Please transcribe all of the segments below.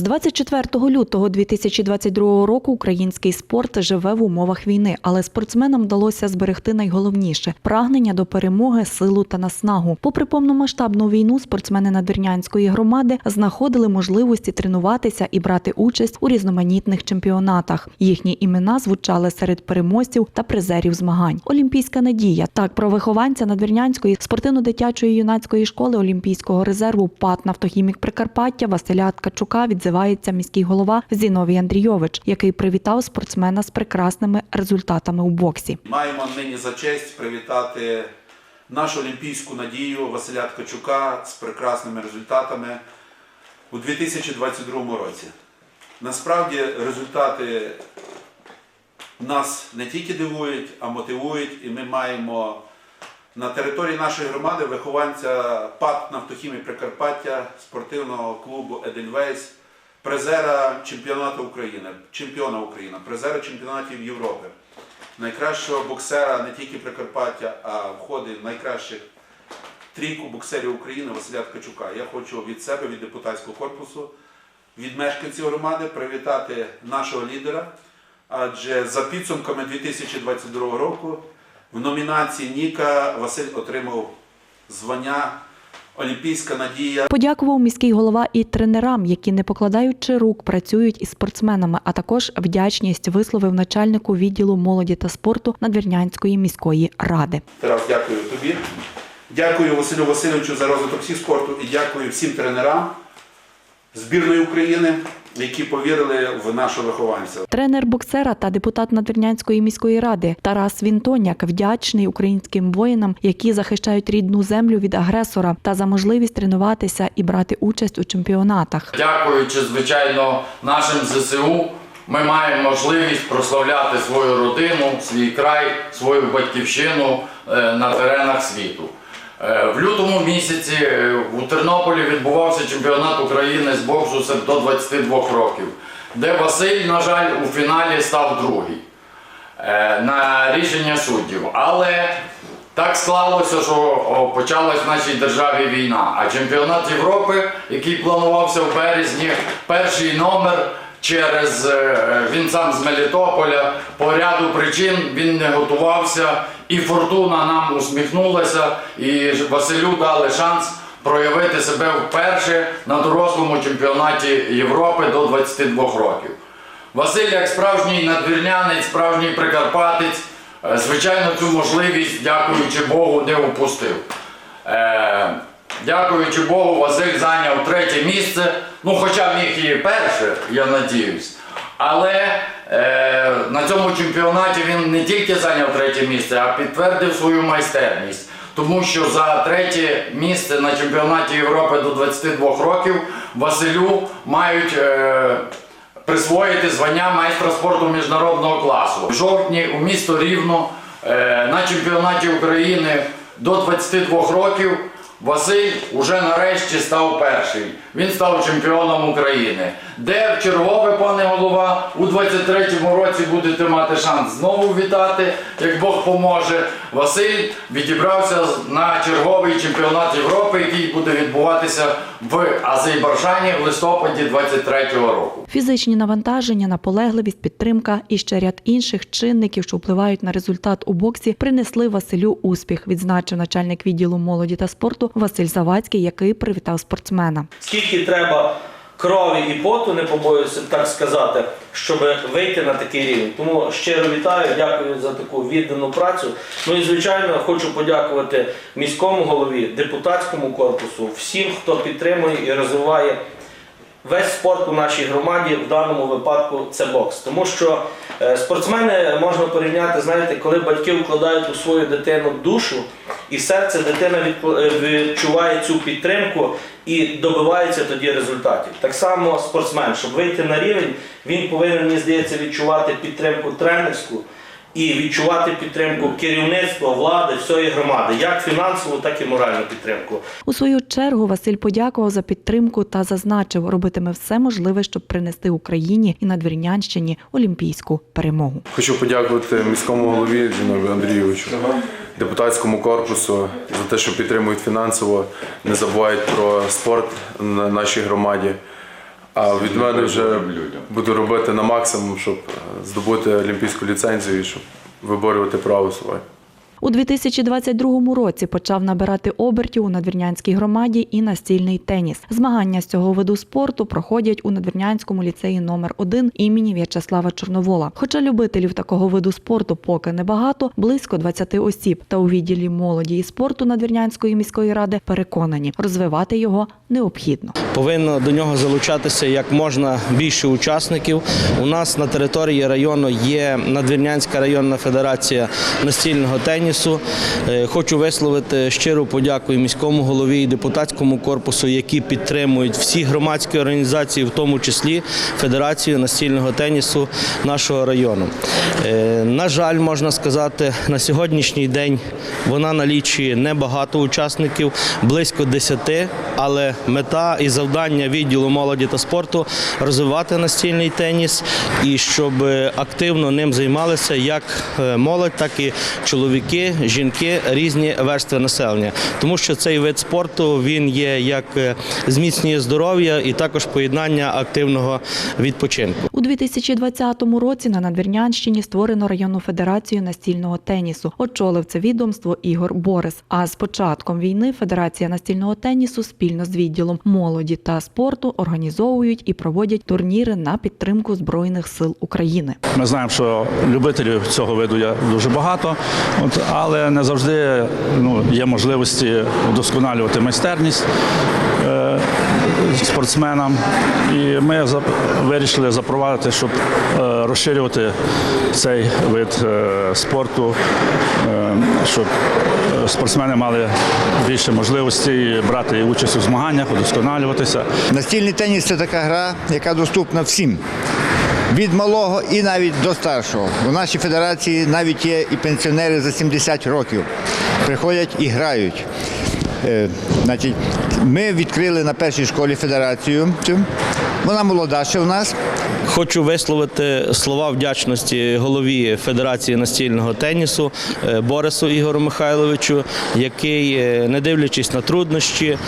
З 24 лютого 2022 року український спорт живе в умовах війни, але спортсменам вдалося зберегти найголовніше прагнення до перемоги, силу та наснагу. Попри повномасштабну війну, спортсмени надвірнянської громади знаходили можливості тренуватися і брати участь у різноманітних чемпіонатах. Їхні імена звучали серед переможців та призерів змагань. Олімпійська надія так про вихованця надвірнянської спортивно-дитячої юнацької школи Олімпійського резерву ПАТ «Нафтохімік Прикарпаття Василя Ткачука відзивається міський голова Зіновій Андрійович, який привітав спортсмена з прекрасними результатами у боксі. Маємо нині за честь привітати нашу олімпійську надію Василя Ткачука з прекрасними результатами у 2022 році. Насправді результати нас не тільки дивують, а мотивують, і ми маємо на території нашої громади вихованця ПАТ «Нафтохімії Прикарпаття спортивного клубу Едельвейс, призера чемпіонату України, чемпіона України, призера чемпіонатів Європи, найкращого боксера не тільки Прикарпаття, а входить найкращих трійку боксерів України Василя Ткачука. Я хочу від себе, від депутатського корпусу, від мешканців громади привітати нашого лідера. Адже за підсумками 2022 року в номінації Ніка Василь отримав звання Олімпійська надія. Подякував міський голова і тренерам, які не покладаючи рук працюють із спортсменами, а також вдячність висловив начальнику відділу молоді та спорту Надвірнянської міської ради. Тарас, дякую тобі. Дякую Василю Васильовичу за розвиток всіх спорту і дякую всім тренерам збірної України, які повірили в нашого вихованця. Тренер боксера та депутат Надвірнянської міської ради Тарас Вінтоняк вдячний українським воїнам, які захищають рідну землю від агресора, та за можливість тренуватися і брати участь у чемпіонатах. Дякуючи, звичайно, нашим ЗСУ, ми маємо можливість прославляти свою родину, свій край, свою батьківщину е, на теренах світу. Е, В лютому місяці е, у Тернополі відбувався чемпіонат України з боксу до 22 років, де Василь, на жаль, у фіналі став другий е, на рішення суддів. Але так склалося, що почалась в нашій державі війна. А чемпіонат Європи, який планувався в березні, перший номер через е, він сам з Мелітополя. По ряду причин він не готувався, і фортуна нам усміхнулася, і Василю дали шанс проявити себе вперше на дорослому чемпіонаті Європи до 22 років. Василь, як справжній надвірнянець, справжній прикарпатець, е, звичайно, цю можливість, дякуючи Богу, не упустив. Дякуючи Богу, Василь зайняв третє місце. Ну, хоча міг і перше, я надіюсь. Але е, на цьому чемпіонаті він не тільки зайняв третє місце, а підтвердив свою майстерність. Тому що за третє місце на чемпіонаті Європи до 22 років Василю мають е, присвоїти звання майстра спорту міжнародного класу. В жовтні у місто Рівно е, на чемпіонаті України до 22 років Василь уже нарешті став перший. Він став чемпіоном України. Де в чергове, пане голова, у 23-му році будете мати шанс знову вітати, як Бог поможе. Василь відібрався на черговий чемпіонат Європи, який буде відбуватися в Азербайджані в листопаді 23-го року. Фізичні навантаження, наполегливість, підтримка і ще ряд інших чинників, що впливають на результат у боксі, принесли Василю успіх, відзначив начальник відділу молоді та спорту Василь Завадський, який привітав спортсмена. скільки треба крові і поту, не побоюся так сказати, щоб вийти на такий рівень. Тому щиро вітаю, дякую за таку віддану працю. Ну і звичайно хочу подякувати міському голові, депутатському корпусу, всім, хто підтримує і розвиває. Весь спорт у нашій громаді в даному випадку це бокс. Тому що е, спортсмени можна порівняти, знаєте, коли батьки вкладають у свою дитину душу, і серце дитина е, відчуває цю підтримку і добивається тоді результатів. Так само спортсмен, щоб вийти на рівень, він повинен, мені здається, відчувати підтримку тренерську і відчувати підтримку керівництва, влади, всієї громади, як фінансову, так і моральну підтримку. У свою чергу Василь подякував за підтримку та зазначив, робитиме все можливе, щоб принести Україні і Надвірнянщині олімпійську перемогу. Хочу подякувати міському голові Зіновію Андрійовичу, депутатському корпусу за те, що підтримують фінансово, не забувають про спорт на нашій громаді. А від мене вже людям. буду робити на максимум, щоб е, здобути олімпійську ліцензію і щоб виборювати право своє. У 2022 році почав набирати обертів у надвірнянській громаді і настільний теніс. Змагання з цього виду спорту проходять у надвірнянському ліцеї номер 1 імені В'ячеслава Чорновола. Хоча любителів такого виду спорту поки небагато, близько 20 осіб. Та у відділі молоді і спорту Надвірнянської міської ради переконані, розвивати його необхідно. Повинно до нього залучатися як можна більше учасників. У нас на території району є Надвірнянська районна федерація настільного тенісу. Е, Хочу висловити щиру подяку і міському голові і депутатському корпусу, які підтримують всі громадські організації, в тому числі Федерацію настільного тенісу нашого району. Е, На жаль, можна сказати, на сьогоднішній день вона налічує небагато учасників, близько 10, але мета і завдання відділу молоді та спорту розвивати настільний теніс і щоб е, активно ним займалися як молодь, так і чоловіки, жінки, різні верстви населення. Тому що цей вид спорту він є як е, зміцнює здоров'я і також поєднання активного відпочинку. У 2020 році на Надвірнянщині створено районну федерацію настільного тенісу. Очолив це відомство Ігор Борис. А з початком війни Федерація настільного тенісу спільно з відділом молоді та спорту організовують і проводять турніри на підтримку збройних сил України. Ми знаємо, що любителів цього виду є дуже багато, от, але не завжди ну, є можливості вдосконалювати майстерність е, спортсменам. І ми вирішили запровадити, щоб е, розширювати цей вид е, спорту, е, щоб спортсмени мали більше можливостей брати участь у змаганнях, удосконалюватися. Настільний теніс це така гра, яка доступна всім. Від малого і навіть до старшого. У нашій федерації навіть є і пенсіонери за 70 років. Приходять і грають. Е, значить, ми відкрили на першій школі федерацію. Вона молода ще в нас. Хочу висловити слова вдячності голові Федерації настільного тенісу е, Борису Ігору Михайловичу, який, е, не дивлячись на труднощі,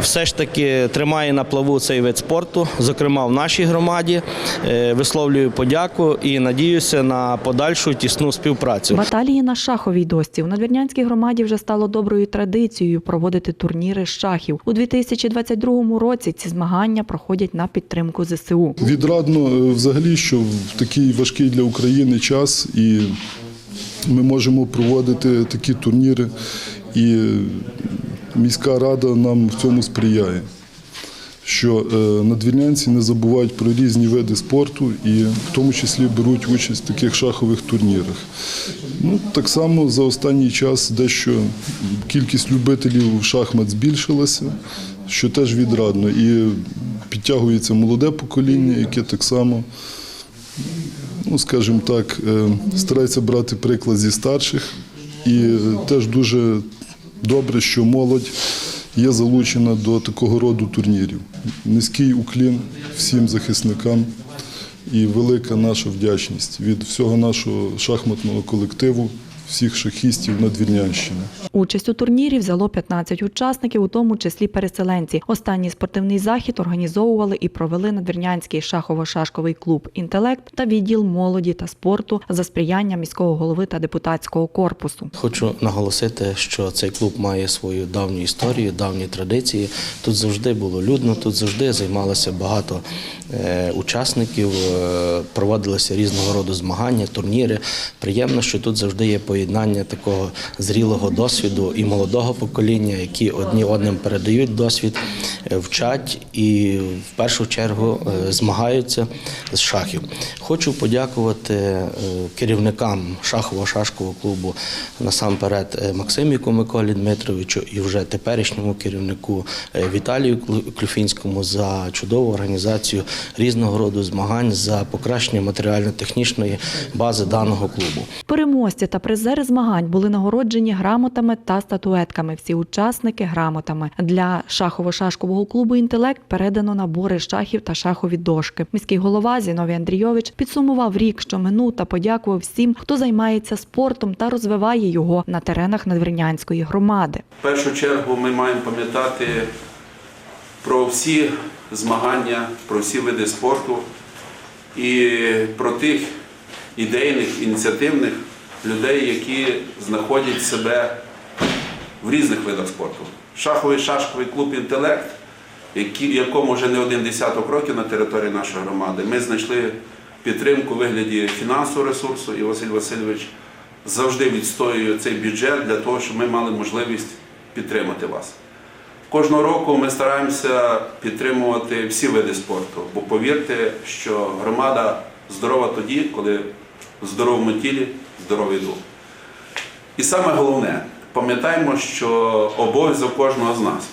все ж таки тримає на плаву цей вид спорту, зокрема в нашій громаді. Е, Висловлюю подяку і надіюся на подальшу тісну співпрацю. Баталії на шаховій досці у Надвірнянській громаді вже стало доброю традицією проводити турніри з шахів. У 2022 році ці змагання проходять на підтримку ЗСУ. Відрадно взагалі, що в такий важкий для України час і ми можемо проводити такі турніри, і міська рада нам в цьому сприяє. Що е, надвірнянці не забувають про різні види спорту і в тому числі беруть участь в таких шахових турнірах. Ну, так само за останній час дещо кількість любителів шахмат збільшилася, що теж відрадно. І підтягується молоде покоління, яке так само, ну скажімо так, е, старається брати приклад зі старших. І е, теж дуже добре, що молодь є залучена до такого роду турнірів. Низький уклін всім захисникам і велика наша вдячність від всього нашого шахматного колективу, всіх шахістів Надвірнянщини. Участь у турнірі взяло 15 учасників, у тому числі переселенці. Останній спортивний захід організовували і провели Надвірнянський шахово-шашковий клуб Інтелект та відділ молоді та спорту за сприяння міського голови та депутатського корпусу. Хочу наголосити, що цей клуб має свою давню історію, давні традиції. Тут завжди було людно, тут завжди займалося багато учасників, е, проводилися різного роду змагання, турніри. Приємно, що тут завжди є поєднання такого зрілого досвіду і молодого покоління, які одні одним передають досвід, е, вчать і в першу чергу е, змагаються з шахів. Хочу подякувати е, керівникам шахово-шашкового клубу насамперед е, Максиміку Миколі Дмитровичу і вже теперішньому керівнику е, Віталію Клю- Клюфінському за чудову організацію різного роду змагань за покращення матеріально-технічної бази даного клубу. Переможці та призери змагань були нагороджені грамотами та статуетками. Всі учасники грамотами. Для шахово-шашкового клубу Інтелект передано набори шахів та шахові дошки. Міський голова Зіновій Андрійович підсумував рік, що минув, та подякував всім, хто займається спортом та розвиває його на теренах Надвірнянської громади. В першу чергу ми маємо пам'ятати про всі змагання, про всі види спорту і про тих ідейних, ініціативних людей, які знаходять себе в різних видах спорту. Шаховий шашковий клуб Інтелект, якому вже не один десяток років на території нашої громади, ми знайшли підтримку у вигляді фінансового ресурсу, і Василь Васильович завжди відстоює цей бюджет для того, щоб ми мали можливість підтримати вас. Кожного року ми стараємося підтримувати всі види спорту, бо повірте, що громада здорова тоді, коли в здоровому тілі здоровий дух. І саме головне, пам'ятаємо, що обов'язок кожного з нас,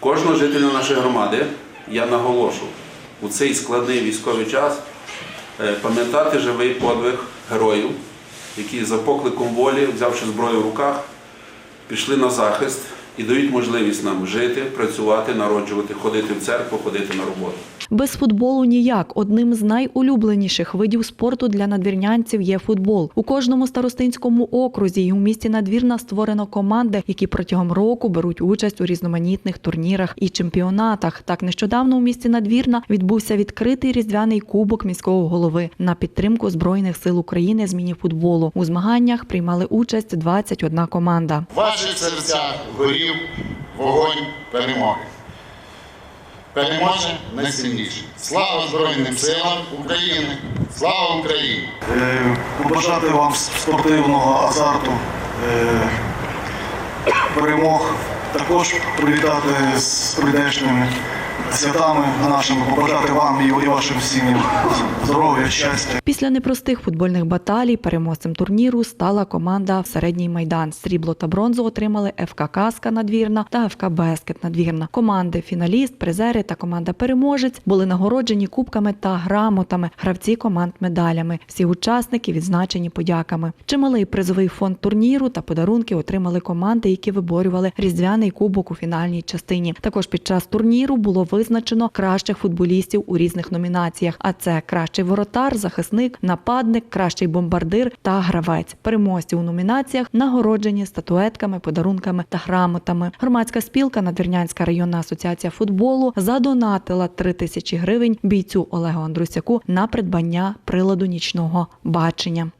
кожного жителя нашої громади, я наголошу, у цей складний військовий час е, пам'ятати живий подвиг героїв, які за покликом волі, взявши зброю в руках, пішли на захист і дають можливість нам жити, працювати, народжувати, ходити в церкву, ходити на роботу. Без футболу ніяк. Одним з найулюбленіших видів спорту для надвірнянців є футбол. У кожному старостинському окрузі і у місті Надвірна створено команди, які протягом року беруть участь у різноманітних турнірах і чемпіонатах. Так нещодавно у місті Надвірна відбувся відкритий різдвяний кубок міського голови на підтримку збройних сил України з міні-футболу. У змаганнях приймали участь 21 команда. В ваших серцях горів вогонь перемоги. Переможе найсильніший. Слава Збройним силам України! Слава Україні! Е, побажати вам спортивного азарту, е, перемог. Також привітати з прийдешніми святами нашими, побажати вам і вашим сім'ям здоров'я, щастя. Після непростих футбольних баталій переможцем турніру стала команда Середній майдан. Срібло та бронзу отримали ФК Каска надвірна та ФК Бескет надвірна. Команди фіналіст, призери та команда переможець були нагороджені кубками та грамотами. Гравці команд медалями. Всі учасники відзначені подяками. Чималий призовий фонд турніру та подарунки отримали команди, які виборювали різдвяний кубок у фінальній частині. Також під час турніру було визначено кращих футболістів у різних номінаціях. А це кращий воротар, захисник, нападник, кращий бомбардир та гравець. Переможці у номінаціях нагороджені статуетками, подарунками та грамотами. Громадська спілка Надвірнянська районна асоціація футболу задонатила 3 тисячі гривень бійцю Олегу Андрусяку на придбання приладу нічного бачення.